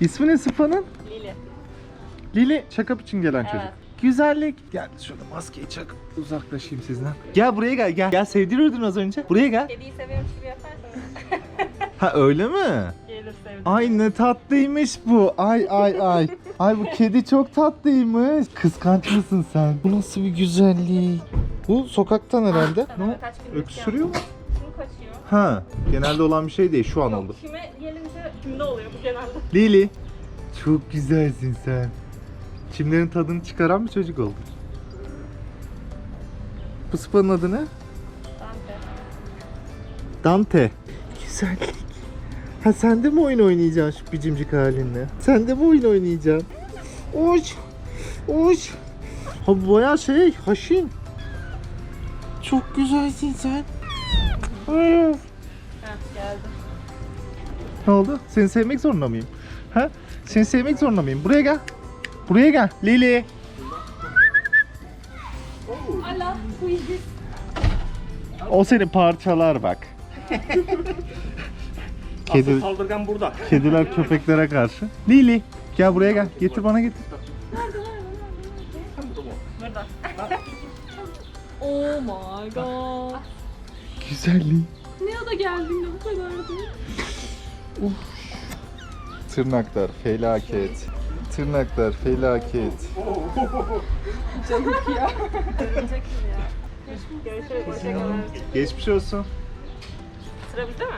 İsmi ne sıfanın? Lili. Lili check-up için gelen çocuk. Güzellik. Gel şöyle maskeyi çak. Uzaklaşayım sizden. Gel buraya gel gel. Gel sevdiriyordun az önce. Buraya gel. Kediyi seviyormuş gibi yaparsanız Ha öyle mi? gelir sevdim. Ay ne tatlıymış bu. Ay ay ay. Ay bu kedi çok tatlıymış. Kıskanç mısın sen? Bu nasıl bir güzellik? Bu sokaktan herhalde. Ne? kaç Öksürüyor mu? Ha, genelde olan bir şey değil. Şu an oldu. Kime gelince kimde oluyor bu genelde. Lili. Çok güzelsin sen. Çimlerin tadını çıkaran bir çocuk oldun. Bu sıfanın adı ne? Dante. Dante. Güzellik. Ha sen de mi oyun oynayacaksın şu bicimcik halinle? Sen de mi oyun oynayacaksın? Uç. Uç. Ha bu bayağı şey haşin. Çok güzelsin sen. Ay. Heh geldi. Ne oldu? Seni sevmek zorunda mıyım? Ha? Seni sevmek zorunda mıyım? Buraya gel. Buraya gel. Lili. Allah bu ilgi. O seni parçalar bak. Kedi, Asıl saldırgan burada. kediler köpeklere karşı. Lili. Gel buraya gel. Getir bana getir. Burada. oh my god. Güzelliği. Ne o da geldiğinde bu kadardı. Tırnaklar felaket. Tırnaklar felaket. Gibi ya. Görüşürüz. Hoşçakalın. Geçmiş olsun. Sıra bizde mi?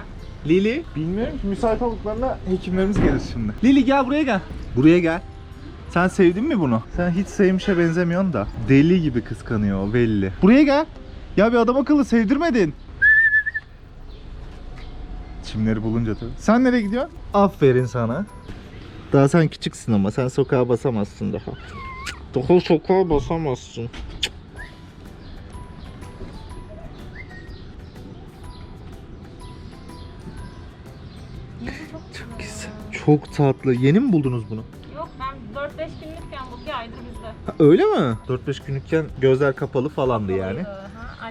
Lili. Bilmiyorum ki müsait olduklarında hekimlerimiz gelir şimdi. Lili gel buraya gel. Buraya gel. Sen sevdin mi bunu? Sen hiç sevmişe benzemiyorsun da. Deli gibi kıskanıyor o belli. Buraya gel. Ya bir adam akıllı sevdirmedin. Çimleri bulunca tabii. Sen nereye gidiyorsun? Aferin sana. Daha sen küçüksün ama sen sokağa basamazsın daha. Daha sokağa basamazsın. Çok güzel. Çok tatlı. Yeni mi buldunuz bunu? Yok ben 4-5 günlükken bu bir aydır bizde. Ha, öyle mi? 4-5 günlükken gözler kapalı falandı yani.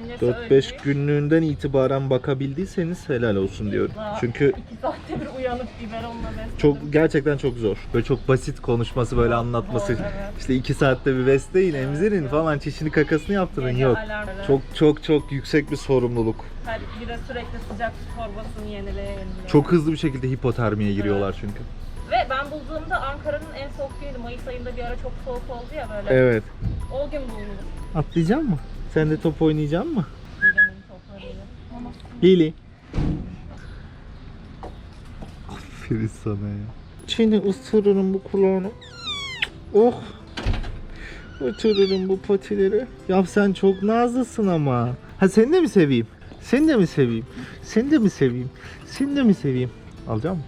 Annesi 4-5 ölmüş. günlüğünden itibaren bakabildiyseniz helal olsun diyorum. Daha Çünkü iki saatte bir uyanıp biberonla besledim. çok gerçekten çok zor. Böyle çok basit konuşması, böyle anlatması. Zor, evet. İşte 2 saatte bir besleyin, emzirin falan çişini kakasını yaptırın. Gece Yok. alarmları. Çok çok çok yüksek bir sorumluluk. Her bir de sürekli sıcak su torbasını yenileye yenileye. Çok hızlı bir şekilde hipotermiye giriyorlar çünkü. Ve ben bulduğumda Ankara'nın en soğuk günüydü. Mayıs ayında bir ara çok soğuk oldu ya böyle. Evet. O gün bulundum. Atlayacak mı? Sen de top oynayacak mı? Lili. Aferin sana ya. Çiğne ısırırım bu kulağını. Oh. Uçururum bu patileri. Ya sen çok nazlısın ama. Ha seni de mi seveyim? Seni de mi seveyim? Seni de mi seveyim? Seni de mi seveyim? Alacağım mı?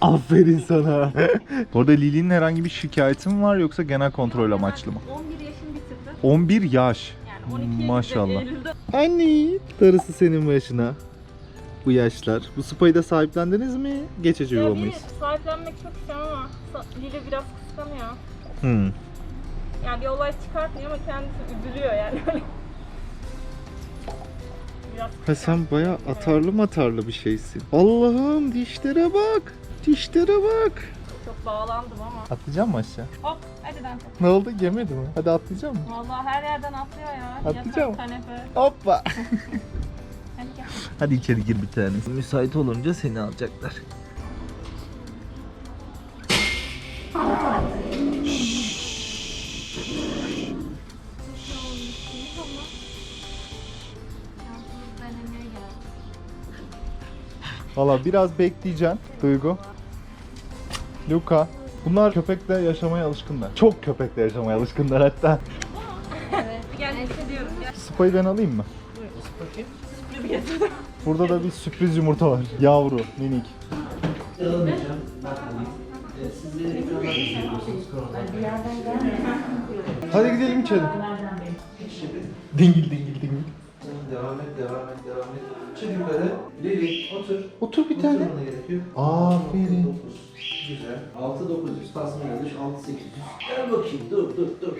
Aferin sana. Orada Lili'nin herhangi bir şikayeti mi var yoksa genel kontrol amaçlı mı? 11 yaşını bitirdi. 11 yaş. Yani 12 Maşallah. Anne, darısı senin başına. Bu yaşlar. Bu spayı da sahiplendiniz mi? Geçici yuva mıyız? sahiplenmek çok istiyorum ama Lili biraz kıskanıyor. Hmm. Yani bir olay çıkartmıyor ama kendisi üzülüyor yani. Ha sen baya atarlı matarlı bir şeysin. Allah'ım dişlere bak. Dişlere bak. Bağlandım ama. Atlayacak mı aşağı? Hop hadi Dante. Ne oldu? Yemedi mi? Hadi atlayacak mı? Vallahi her yerden atlıyor ya. Atlayacağım. Yatak, kanepe. Hoppa. Hadi gel. Hadi içeri gir bir tanesi. Müsait olunca seni alacaklar. Valla biraz bekleyeceksin Duygu. Luka. Bunlar köpekle yaşamaya alışkınlar. Çok köpekle yaşamaya alışkınlar hatta. Gel hissediyorum. Gel. Spayı ben alayım mı? Burada da bir sürpriz yumurta var. Yavru, minik. Hadi gidelim içeri. Dingil dingil dingil. Devam et, devam et, devam et. Çık yukarı. Lili, otur. Otur bir tane. Oturmana. Aferin. 9. Güzel. 6 900. Tasma yanlış. 6 800. Gel bakayım. Dur, dur, dur, dur.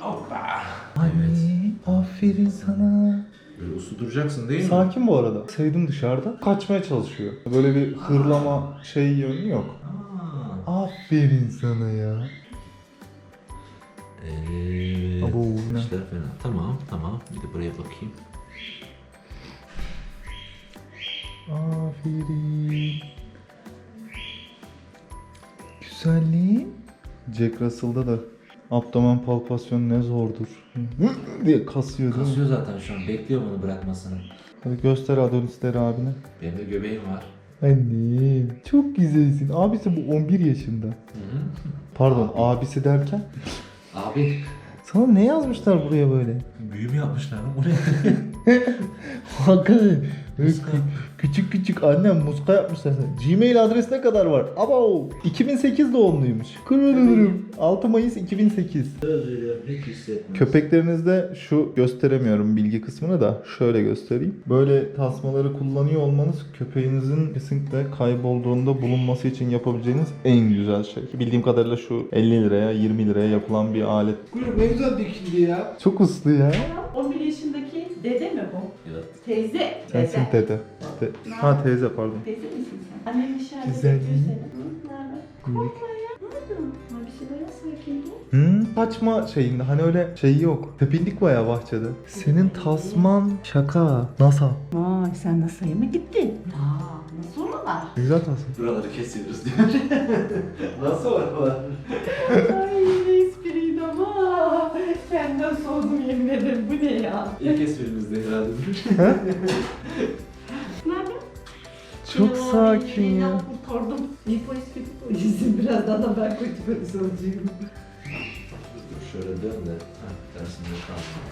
Hoppa. Ay, aferin sana. Böyle uslu duracaksın değil mi? Sakin bu arada. Sevdim dışarıda. Kaçmaya çalışıyor. Böyle bir hırlama şey yönü yok. Aa, Aferin sana ya. Evet. Abo. İşler fena. Tamam tamam. Bir de buraya bakayım. Aferin. Güzelliğin. Jack Russell'da da abdomen palpasyonu ne zordur. diye kasıyor değil mi? Kasıyor zaten şu an. Bekliyor bunu bırakmasını. Hadi göster Adonis'leri abine. Benim de göbeğim var. Annem çok güzelsin. Abisi bu 11 yaşında. Hı hı. Pardon abisi derken. Abi Sana ne yazmışlar buraya böyle? büyü mü yapmışlar lan? Bu ne? Hakikaten. Böyle. Kü- küçük küçük annem muska yapmışlar sana. Gmail adresi ne kadar var? Abo 2008 doğumluymuş. Kırılırım. 6 Mayıs 2008. Söz veriyorum hiç hissetmez. Köpeklerinizde şu gösteremiyorum bilgi kısmını da şöyle göstereyim. Böyle tasmaları kullanıyor olmanız köpeğinizin kesinlikle kaybolduğunda bulunması için yapabileceğiniz en güzel şey. Bildiğim kadarıyla şu 50 liraya 20 liraya yapılan bir alet. Kuyruk ne güzel dikildi ya. Çok uslu ya. 11 yaşındaki dede mi bu? Evet. Teyze. Sensin dede. De- ha teyze pardon. Teyze misin sen? Annem içeride Güzel bekliyor değil seni. Nerede? Korkma ya. Ne oldu? Ha, bir şeylere sakin ol. Hı? Kaçma şeyinde hani öyle şey yok. Tepindik bayağı bahçede. Senin tasman şaka. NASA. Vay sen NASA'ya mı gittin? Aa nasıl oralar? Güzel tasman. Buraları kesiyoruz diyor. Nasıl var var? Ay ne espriydi ama. Senden soğudum yemin ederim bu ne ya? İlk esprimizde herhalde. Çok sakin ya. Kurtardım. İyi polis kötü polisim. Birazdan da ben kötü polis olacağım. Dur şöyle dön de. Heh, tersinde kalma.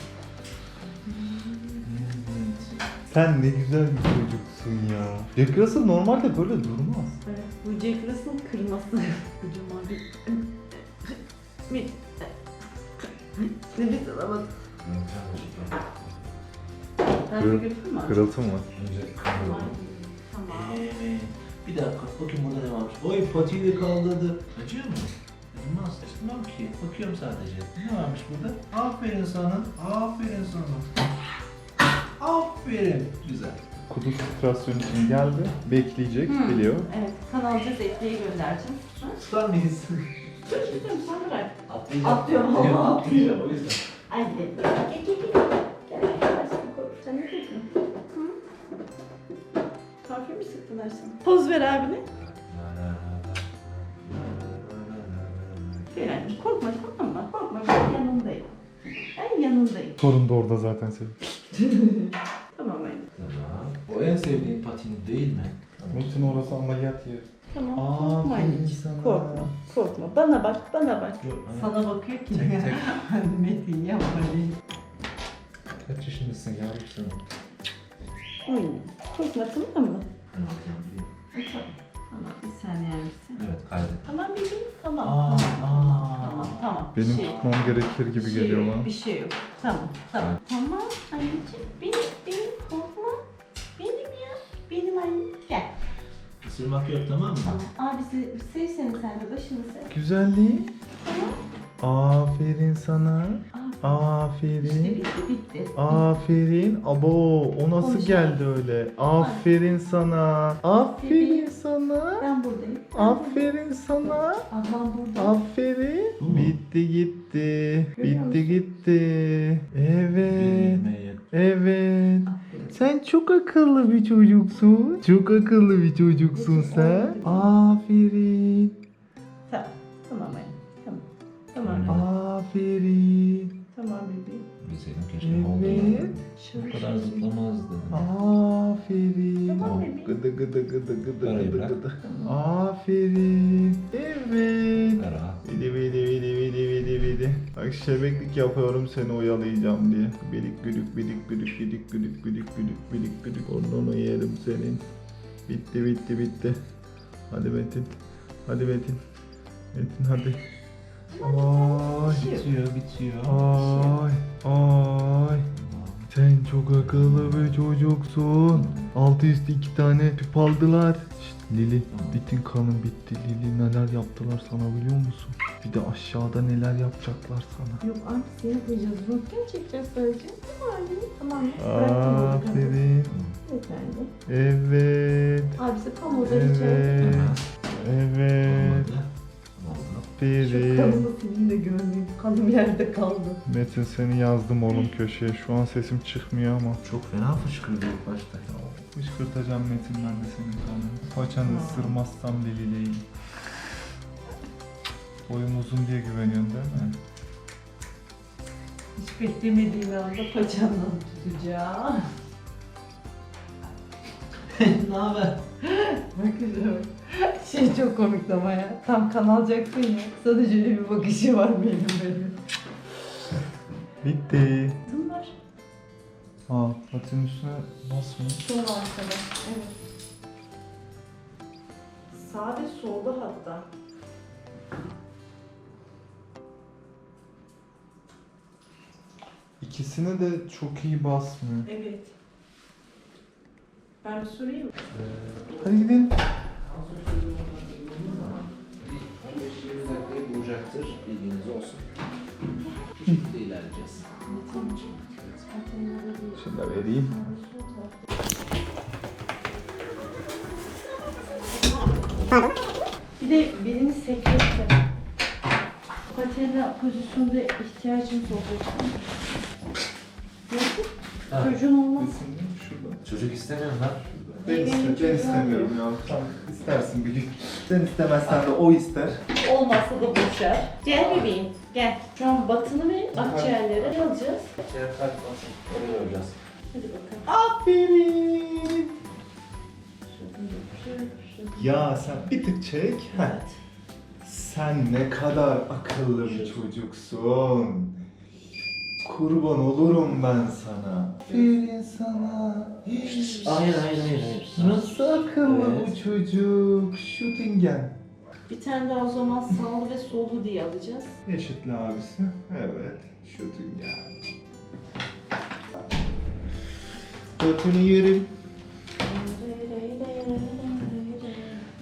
Sen ne güzel bir çocuksun ya. Jack Russell normalde böyle durmaz. Evet, bu Jack Russell kırması. Kocaman bir... bir... Nefes alamadım. Kır-? Kırıltı mı? Önce Tamam. Tamam. Evet. Bir dakika bakayım burada ne varmış. Oy patiyi de kaldırdı. Acıyor mu? Acımaz. Acıtmam ki. Bakıyorum sadece. Ne varmış burada? Aferin sana. Aferin sana. Aferin. Güzel. Kutu filtrasyonu için geldi. Bekleyecek, Hmm. biliyor. Evet, kan alacağız, etliye göndereceğim. Ha? Tutar mıyız? Dur, dur, sen bırak. Atlayacağım. Atlıyorum, Atlayacağım, ama atlayacağım, O yüzden. Gel, gel, gel. Gel, Sana? Poz ver abine. Annem, korkma tamam mı? Korkma, ben yanındayım. Ben yanındayım. Sorun da orada zaten senin. Tamam anne. Tamam. O en sevdiğin patini değil mi? Metin orası ameliyat yeri. Tamam, Aa, korkma sana. Korkma, korkma. Bana bak, bana bak. Yok, hani- Sana bakıyor ki. Tek tek. Metin yapma. Kaç yaşındasın yavrum sen? Oyun. Korkma tamam mı? Tamam. Tamam, bir saniye misin? Evet kaydet. Tamam bebeğim, tamam. Aa, tamam, aa. tamam, tamam. Benim şey tutmam gerekir gibi şey geliyor bana. Bir şey yok. Tamam, tamam. Tamam anneciğim, benim, benim korkma. Benim ya, benim annem. Gel. Isırmak yok tamam mı? Tamam, abisi sev seni sen de başını sev. Güzelliği. Aferin sana. İşte Aferin. bitti, bitti. Aferin. Abo o nasıl Konuşalım. geldi öyle? Aferin sana. Aferin sana. Ben buradayım. Ben buradayım. Aferin sana. Ablam burada. Aferin. Bitti gitti. Görüyor Bitti gitti. Evet. Bilmeyi. Evet. Aferin. Sen çok akıllı bir çocuksun. Çok akıllı bir çocuksun sen. Aferin. Tamam, tamam anne. Tamam. Tamam. Aferin. Tamam bebeğim. Bilseydim keşke Evet. oldu. Şöyle Bu kadar zıplamazdı. Aferin. Tamam bebeğim. Gıdı gıdı gıdı gıdı Arayı gıdı bırak. gıdı. Aferin. Evet. Kara. Vidi vidi vidi vidi vidi vidi. Bak şebeklik yapıyorum seni oyalayacağım diye. Bidik güdük bidik güdük bidik güdük güdük güdük bidik güdük. Ondan yerim senin. Bitti bitti bitti. Hadi Metin. Hadi Metin. Metin hadi. Ay. Bitiyor bitiyor. Ay. Ay. Sen çok akıllı bir çocuksun. Altı üstü iki tane tüp aldılar. Şşt, Lili, bitin kanın bitti. Lili neler yaptılar sana biliyor musun? Bir de aşağıda neler yapacaklar sana. Yok abi seni yapacağız. Röntgen çekeceğiz sadece. Tamam anne. Tamam. Bırakma orada. Aferin. Evet anne. Evet. Abisi tam orada içeride. Evet. Olmadı. Aferin. Kanımı senin de görmeyeyim. Kanım yerde kaldı. Metin seni yazdım oğlum köşeye. Şu an sesim çıkmıyor ama. Çok fena fışkırdı ilk başta. Fışkırtacağım Metin ben de senin kanını. Paçanı ısırmazsam deli değilim. Boyum uzun diye güveniyorsun değil mi? Hiç beklemediğim anda paçandan tutacağım. ne haber? Bakıyorum. Şey çok komik ama ya. Tam kan alacaksın ya. Sadece öyle bir bakışı var benim benim. Bitti. Var. Aa patinin üstüne basmıyor. Sol arkada. Evet. Sağda solda hatta. İkisine de çok iyi basmıyor. Evet. Ben bir sorayım mı? Hadi gidelim. 15-20 dakikayı bulacaktır. Bilginiz olsun. Şekilde ilerleyeceğiz. Da vereyim. Bir de birini sekretti. Patena pozisyonda ihtiyacımız olacak. Çocuğun olmaz. Çocuk istemiyorum lan. Ben, iste- ben istemiyorum ya. Sen istersin bir gün. Sen istemezsen de o ister. Olmazsa da boşar. Gel bebeğim, gel. Şu an batını ve akciğerleri alacağız. Şey, hadi basın. Oraya göreceğiz. Hadi bakalım. Aferin. Ya sen bir tık çek. Heh. Evet. Sen ne kadar akıllı bir çocuksun. Kurban olurum ben sana. Aferin sana. Hayır hayır hayır. hayır. Nasıl akıllı Evet. bu çocuk? Şutingen. Bir tane daha o zaman sağlı ve sollu diye alacağız. Eşitli abisi. Evet. Şutingen. Götünü yerim.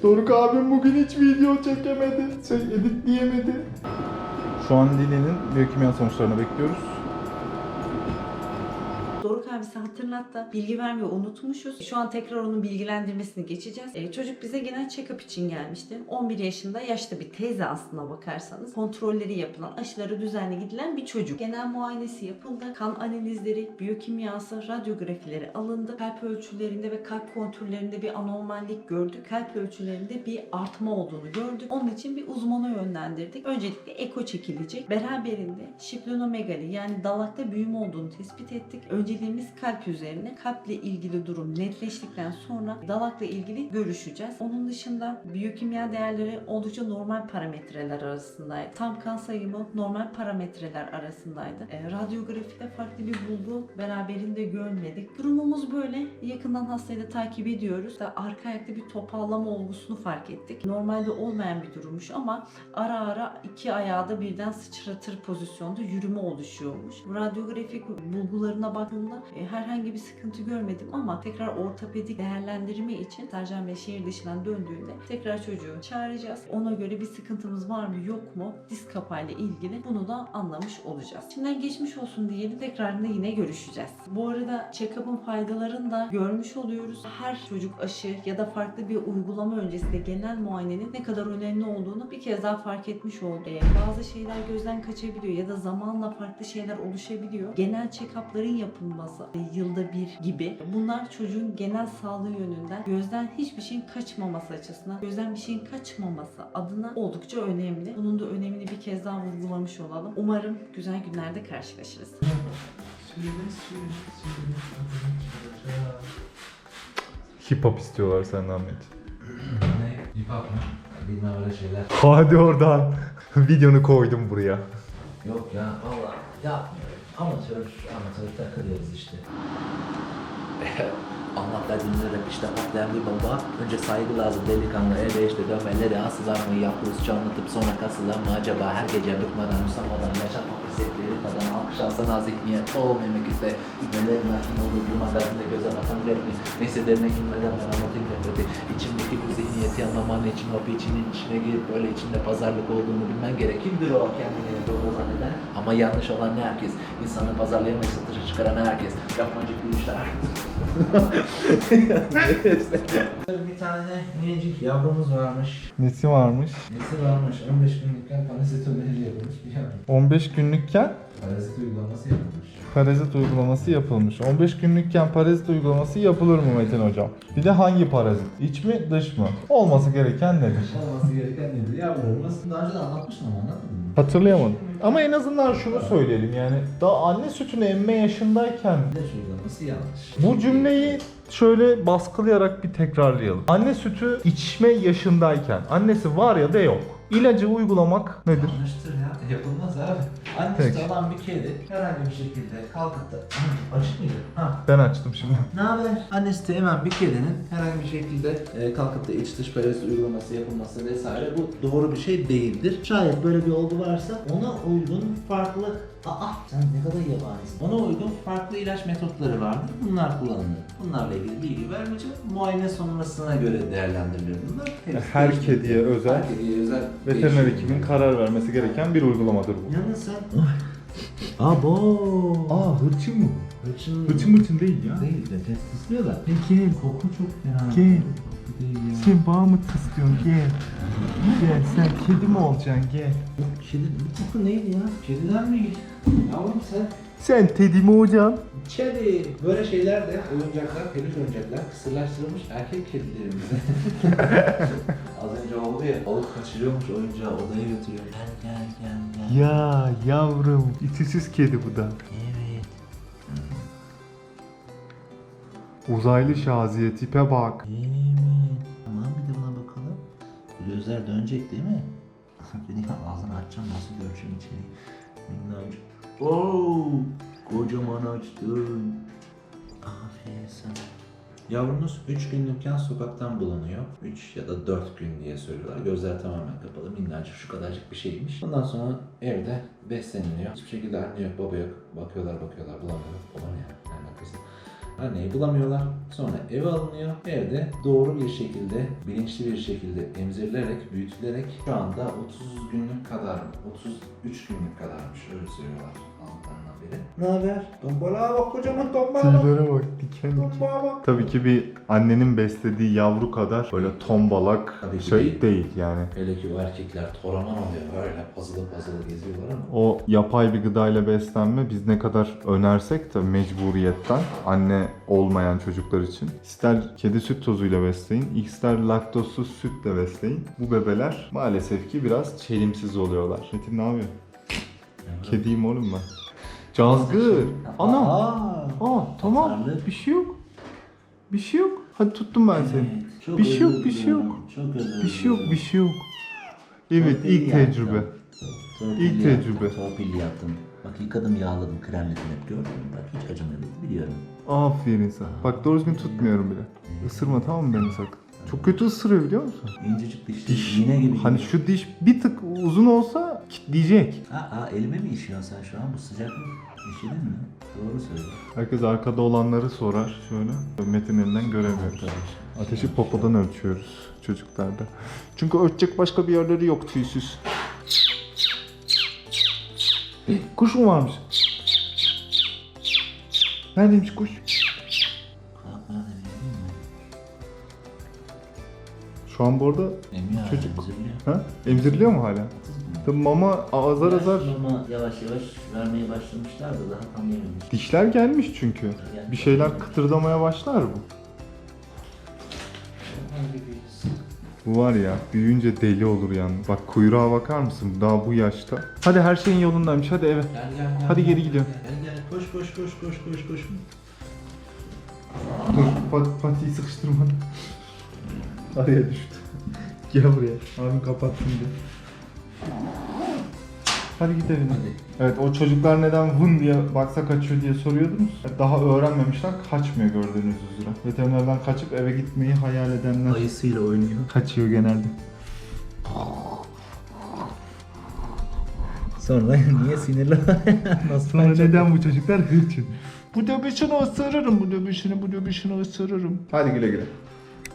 Doruk abim bugün hiç video çekemedi. Şey editleyemedi. Şu an Lili'nin biyokimya sonuçlarını bekliyoruz. Doruk hatırlattı. Bilgi vermeyi unutmuşuz. Şu an tekrar onun bilgilendirmesini geçeceğiz. Ee, çocuk bize genel check-up için gelmişti. 11 yaşında yaşta bir teyze aslına bakarsanız. Kontrolleri yapılan, aşıları düzenli gidilen bir çocuk. Genel muayenesi yapıldı. Kan analizleri, biyokimyası, radyografileri alındı. Kalp ölçülerinde ve kalp kontürlerinde bir anormallik gördük. Kalp ölçülerinde bir artma olduğunu gördük. Onun için bir uzmana yönlendirdik. Öncelikle eko çekilecek. Beraberinde şiplenomegali yani dalakta büyüme olduğunu tespit ettik. Önceliğimiz kalp üzerine. Kalple ilgili durum netleştikten sonra dalakla ilgili görüşeceğiz. Onun dışında biyokimya değerleri oldukça normal parametreler arasındaydı. Tam kan sayımı normal parametreler arasındaydı. E, radyografide farklı bir bulgu beraberinde görmedik. Durumumuz böyle. Yakından hastayı da takip ediyoruz. Da arka ayakta bir topallama olgusunu fark ettik. Normalde olmayan bir durummuş ama ara ara iki ayağı da birden sıçratır pozisyonda yürüme oluşuyormuş. Radyografik bulgularına baktığımda e, herhangi bir sıkıntı görmedim ama tekrar ortopedik değerlendirme için Sercan Bey şehir dışından döndüğünde tekrar çocuğu çağıracağız. Ona göre bir sıkıntımız var mı yok mu disk kapağıyla ilgili bunu da anlamış olacağız. Şimdiden geçmiş olsun diyelim tekrarında yine görüşeceğiz. Bu arada check-up'ın faydalarını da görmüş oluyoruz. Her çocuk aşı ya da farklı bir uygulama öncesinde genel muayenenin ne kadar önemli olduğunu bir kez daha fark etmiş olduk. Ee, bazı şeyler gözden kaçabiliyor ya da zamanla farklı şeyler oluşabiliyor. Genel check-up'ların yapılması e, yılda bir gibi. Bunlar çocuğun genel sağlığı yönünden gözden hiçbir şeyin kaçmaması açısından, gözden bir şeyin kaçmaması adına oldukça önemli. Bunun da önemini bir kez daha vurgulamış olalım. Umarım güzel günlerde karşılaşırız. Hip hop istiyorlar senden Metin. Ne? Hip hop mu? Bilmem öyle şeyler. Hadi oradan. Videonu koydum buraya. Yok ya valla yapmıyorum. Amatör, amatör takılıyoruz işte. Allah de işte patlayan bir baba. Önce saygı lazım delikanlı ele işte dönmeleri asılar mı yapıyoruz anlatıp sonra kasılan mı acaba her gece bıkmadan usanmadan yaşatmak zevkleri alkışlansa nazik niyet o memlekette neler mahkum olur bu magazinde göze batan derdi neyse derine inmeden ben anlatayım derdi içimdeki bu zihniyeti anlaman için o içinin içine girip böyle içinde pazarlık olduğunu bilmen gerekirdir o kendini doğru zanneden ama yanlış olan ne herkes insanı pazarlayamayı satışa çıkaran herkes yapmacık gülüşler Bir tane minicik yavrumuz varmış. Nesi varmış? Nesi varmış? 15 günlükken parazit öneri yapılmış bir yavru. 15 günlükken Parazit uygulaması yapılmış. parazit uygulaması yapılmış. 15 günlükken parazit uygulaması yapılır mı Metin hocam? Bir de hangi parazit? İç mi dış mı? Olması gereken nedir? Olması gereken nedir? Yavrumuz daha önce de anlatmıştım ama anlatmadın mı? Hatırlayamadım. Ama en azından şunu söyleyelim yani daha anne sütünü emme yaşındayken İlaç uygulaması yanlış. bu cümleyi şöyle baskılayarak bir tekrarlayalım. Anne sütü içme yaşındayken annesi var ya da yok. İlacı uygulamak nedir? Yanlıştır ya. Yapılmaz abi. Annesi Peki. olan bir kedi herhangi bir şekilde kalkıp da açık mıydı? Ha. Ben açtım şimdi. Ne haber? Annesi de hemen bir kedinin herhangi bir şekilde e, kalkıp da iç dış parazit uygulaması yapılması vesaire bu doğru bir şey değildir. Şayet böyle bir olgu varsa ona uygun farklı Aa sen ne kadar yabanisin. Ona uygun farklı ilaç metotları vardır. Bunlar kullanılır. Bunlarla ilgili bilgi vermeyeceğim. Muayene sonrasına göre değerlendirilir bunlar. Hepsi Her değişik. kediye özel, Her kediye özel. Veteriner değişik. ekibin karar vermesi gereken bir uygulamadır bu. Yalnız sen... Abo. Aa hırçın mı? Hırçın. Hırçın hırçın değil ya. Değil de testisliyorlar. Gel, Koku çok fena. Gel. Koku değil ya. sen bana mı tıslıyorsun gel. Gel sen kedi mi olacaksın gel. Bu kedi, bu koku neydi ya? Kediden mi? Yavrum sen. Sen Teddy mi olacaksın? Kedi. Böyle şeyler de oyuncaklar, peluş oyuncaklar kısırlaştırılmış erkek kedilerimize. Az önce oldu ya, alıp kaçırıyormuş oyuncağı odaya götürüyor. Gel gel gel gel. Ya yavrum, içisiz kedi bu da. Evet. Uzaylı şaziye tipe bak. Evet. Tamam bir de buna bakalım. Bu gözler dönecek değil mi? Beni ağzını açacağım nasıl göreceğim içeriği. Minnacık. Oo, kocaman açtın. Aferin sana. Yavrumuz 3 günlükken sokaktan bulunuyor. 3 ya da 4 gün diye söylüyorlar. Gözler tamamen kapalı. Minnacık şu kadarcık bir şeymiş. Ondan sonra evde besleniliyor. Hiçbir şekilde anne yok, baba yok. Bakıyorlar bakıyorlar bulamıyor. Baba ne ya? Ne alakası? Anneyi bulamıyorlar. Sonra eve alınıyor. Evde doğru bir şekilde, bilinçli bir şekilde emzirilerek, büyütülerek şu anda 30 günlük kadar, 33 günlük kadarmış öyle söylüyorlar altından beri. Ne haber? Tombala bak kocaman tombala bak. Tüylere bak diken diken. Bak. Tabii ki bir annenin beslediği yavru kadar böyle tombalak Tabii ki şey değil. değil yani. Hele ki o erkekler toraman oluyor böyle puzzle puzzle geziyorlar ama. O yapay bir gıdayla beslenme biz ne kadar önersek de mecburiyetten anne olmayan çocuklar için ister kedi süt tozuyla besleyin, ister laktozsuz sütle besleyin. Bu bebeler maalesef ki biraz çelimsiz oluyorlar. Metin ne yapıyor? Kediyim oğlum ben. Cazgır. Ana. Aa, Aa tamam. Atarlı. Bir şey yok. Bir şey yok. Hadi tuttum ben seni. Evet, çok Bir şey yok, özür bir şey diliyorum, yok. Çok özür Bir şey yok, bir şey yok. Evet, Torpil ilk yaptım. tecrübe. Torpil İlk yaptım, tecrübe. Torpil yaptım. Bak yıkadım, yağladım, kremledim hep gördün mü? Bak hiç acımadı biliyorum. Aferin sana. Bak doğru düzgün tutmuyorum bile. Isırma tamam mı beni sakın? Çok kötü ısırıyor biliyor musun? İncecik dişli, Diş. iğne gibi. Hani şu diş bir tık uzun olsa kitleyecek. Aa, elime mi işiyorsun sen şu an? Bu sıcak mı? İşledin mi? Doğru söylüyorsun. Herkes arkada olanları sorar şöyle. Metin elinden göremiyoruz. Ateşi popodan ölçüyoruz çocuklarda. Çünkü ölçecek başka bir yerleri yok tüysüz. Kuş mu varmış? Neredeymiş kuş? Şu an bu arada Emiyor Çocuk. emziriliyor. ha? emziriliyor mu hala? Tabii mama azar azar. Mama yavaş yavaş vermeye başlamışlar da daha tam yememiş. Dişler gelmiş çünkü. Bir şeyler kıtırdamaya başlar bu. Bu var ya büyüyünce deli olur yani. Bak kuyruğa bakar mısın daha bu yaşta. Hadi her şeyin yolundaymış hadi eve. Gel gel gel. Hadi gel, geri gidiyorum. Gel gel koş koş koş koş koş koş. Dur pat, patiyi sıkıştırma. Araya düştü. Gel buraya. Abim kapat şimdi. Hadi gidelim. Hadi. Evet o çocuklar neden vın diye baksa kaçıyor diye soruyordunuz. Daha öğrenmemişler kaçmıyor gördüğünüz üzere. Veterinerden kaçıp eve gitmeyi hayal edenler Ayısıyla oynuyor. kaçıyor genelde. Sonra niye sinirli? Nasıl Sonra çok- neden bu çocuklar hırçın? Bu döbüşünü ısırırım, bu döbüşünü, bu döbüşünü ısırırım. Hadi güle güle.